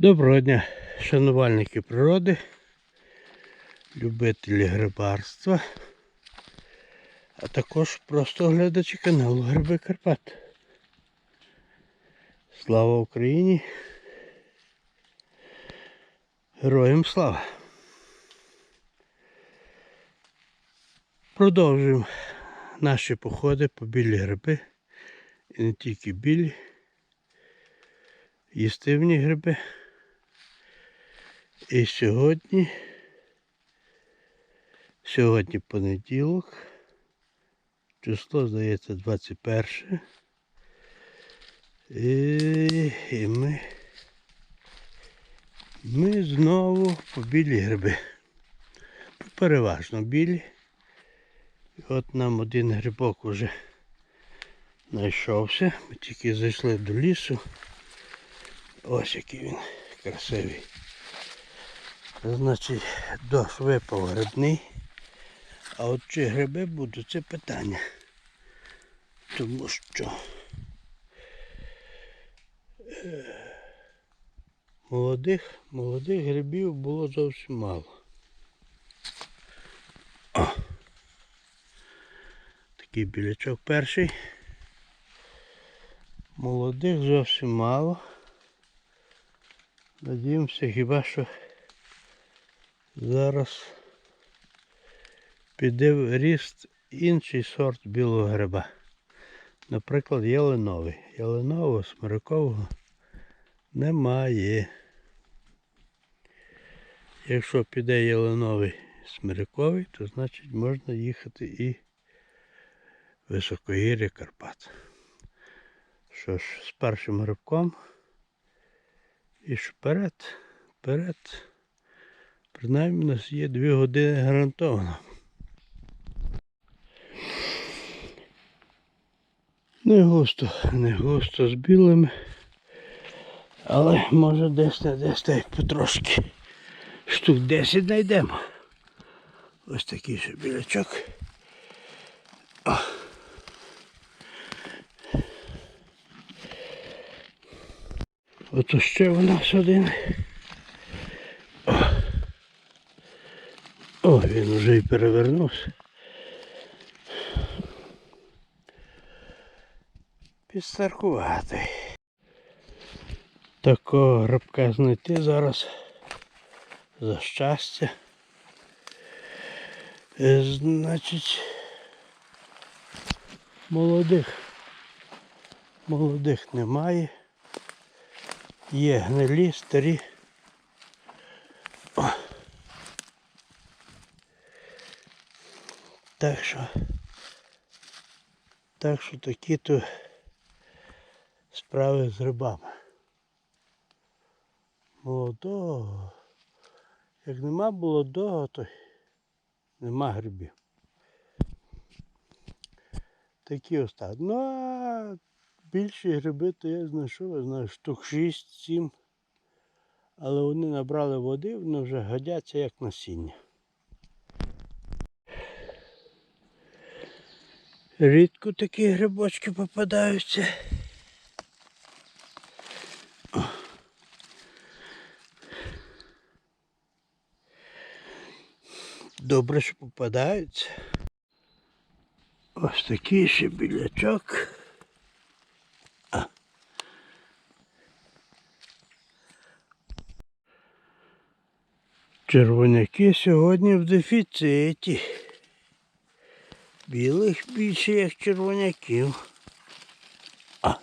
Доброго дня, шанувальники природи, любителі грибарства, а також просто глядачі каналу Гриби Карпат. Слава Україні! Героям слава! Продовжуємо наші походи по білі гриби. І не тільки білі, їстивні гриби. І сьогодні, сьогодні понеділок, число, здається, 21. І, і ми, ми знову по білі гриби. Переважно білі. От нам один грибок уже знайшовся. Ми тільки зайшли до лісу. Ось який він красивий. Значить, дощ випав грибний. А от чи гриби будуть, це питання. Тому що е, молодих, молодих грибів було зовсім мало. О. Такий білячок перший. Молодих зовсім мало. Надіємося хіба що зараз піде в ріст інший сорт білого гриба. Наприклад, ялиновий. Ялинового, смирикового немає. Якщо піде ялиновий смириковий, то значить можна їхати і високогір'я Карпат. Що ж, з першим грибком і ж вперед, вперед. Принаймні у нас є дві години гарантовано. Не густо, не густо з білими. Але може десь не десь та потрошки. Штук 10 знайдемо. Ось такий ще білячок. О. Ото ще у нас один. О, О він вже і перевернувся. Підстаркуватий. Такого грибка знайти зараз за щастя. Е, Значить, молодих. Молодих немає. Є гнилі, старі. Так що, так що такі то справи з грибами. Молодого. Як нема молодого, то нема грибів. Такі остатки. Ну а більші гриби, то я знайшов, знаю, штук 6-7. Але вони набрали води, вони вже годяться як насіння. Рідко такі грибочки попадаються. Добре, що попадаються. Ось такий ще білячок. Червоняки сьогодні в дефіциті. Білих більше, як червоняків. А.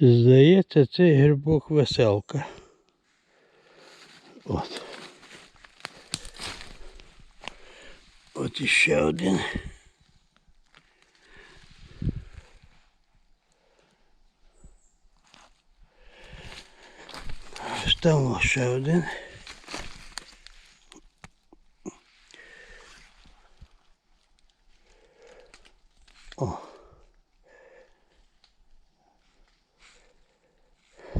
Здається, це грибок веселка. От. От іще один. Ось Там ще один. О.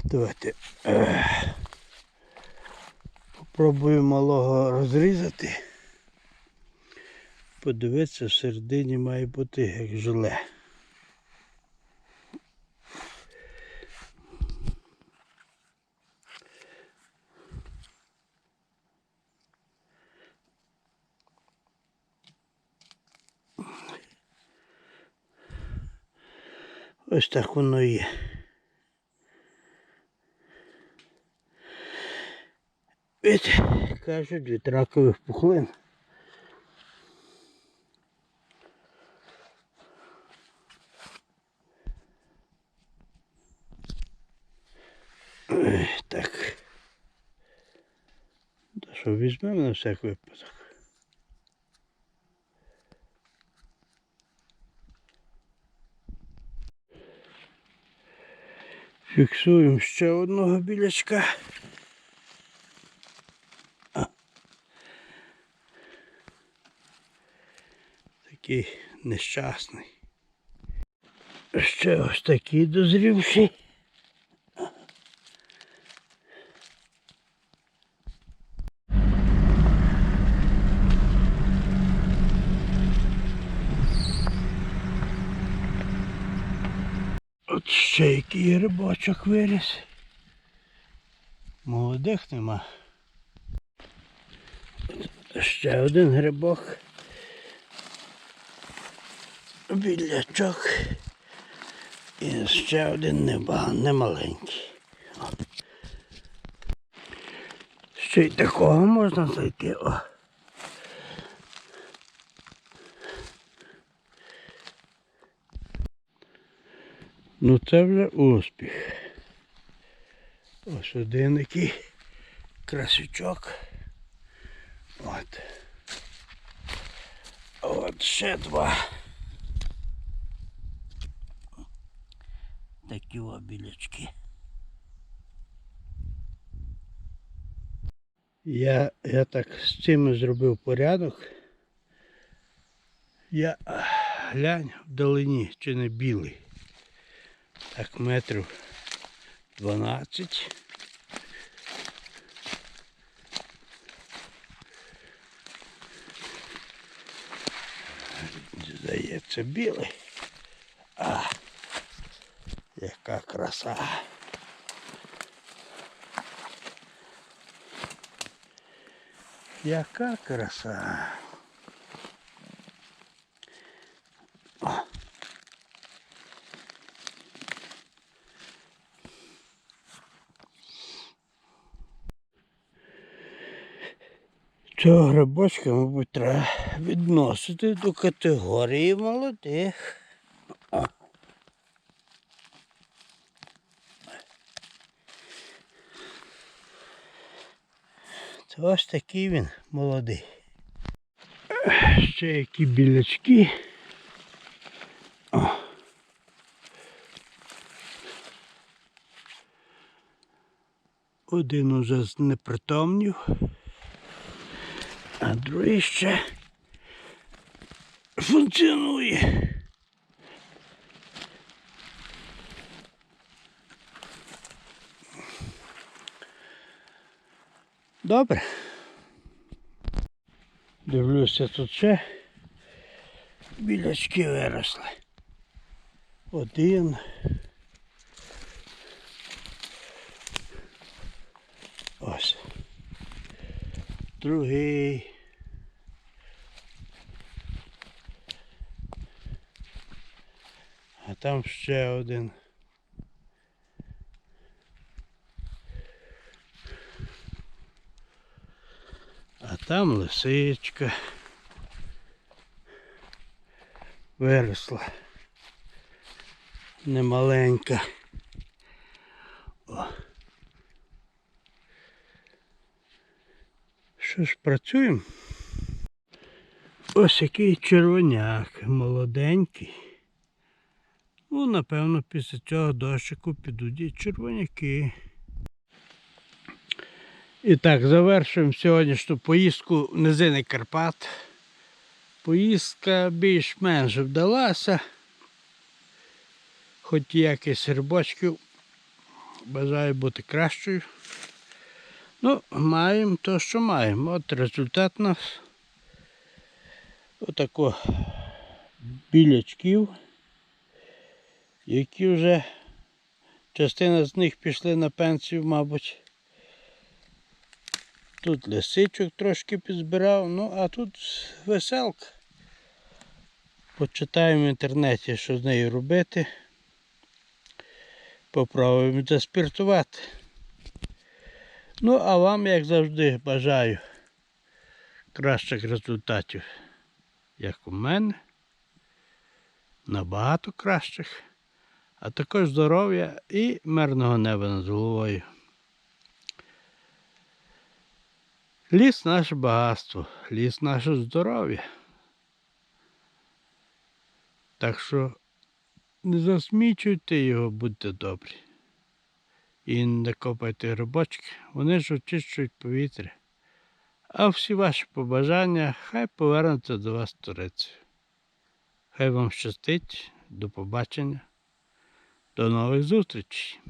Давайте. Е, Попробую малого розрізати. подивитися, всередині має бути як желе. Ось так воно є. Від, кажуть, від ракових пухлин. Так. Та що візьмемо на всяк випадок. Фіксуємо ще одного білячка. Такий нещасний. Ще ось такий дозрівший. От ще який рибочок виріс. Молодих нема. Ще один грибок. Білячок. І ще один неба, немаленький. О. Ще й такого можна знайти. О. Ну це вже успіх. Ось один який красючок. От. От ще два. Такі обілячки. Я, я так з цим зробив порядок. Я глянь вдалині, чи не білий. Так, метрів 12. Здається, білий. А, яка краса. Яка краса. Цього грибочка, мабуть, треба відносити до категорії молодих. Це ось такий він молодий. Ще які білячки. Один уже знепритомнів а другий ще функціонує. Добре. Дивлюся, тут ще білячки виросли. Один. Ось. Другий. А там ще один. А там лисичка виросла. Немаленька. Що ж, працюємо? Ось який червоняк, молоденький. Ну, напевно, після цього дощику підуть і червоняки. І так, завершуємо сьогоднішню поїздку в низини Карпат. Поїздка більш-менш вдалася. Хоч якісь рибочків. Бажаю бути кращою. Ну, маємо то, що маємо. От результат у нас. Отако білячків, які вже частина з них пішли на пенсію, мабуть. Тут лисичок трошки підзбирав, ну а тут веселка. Почитаємо в інтернеті, що з нею робити. Попробуємо заспіртувати. Ну, а вам, як завжди, бажаю кращих результатів, як у мене. Набагато кращих. А також здоров'я і мирного неба над головою. Ліс наше багатство, ліс наше здоров'я. Так що не засмічуйте його, будьте добрі. І не копайте грибочки, вони ж очищують повітря. А всі ваші побажання хай повернуться до вас в Турецію. Хай вам щастить, до побачення, до нових зустрічей.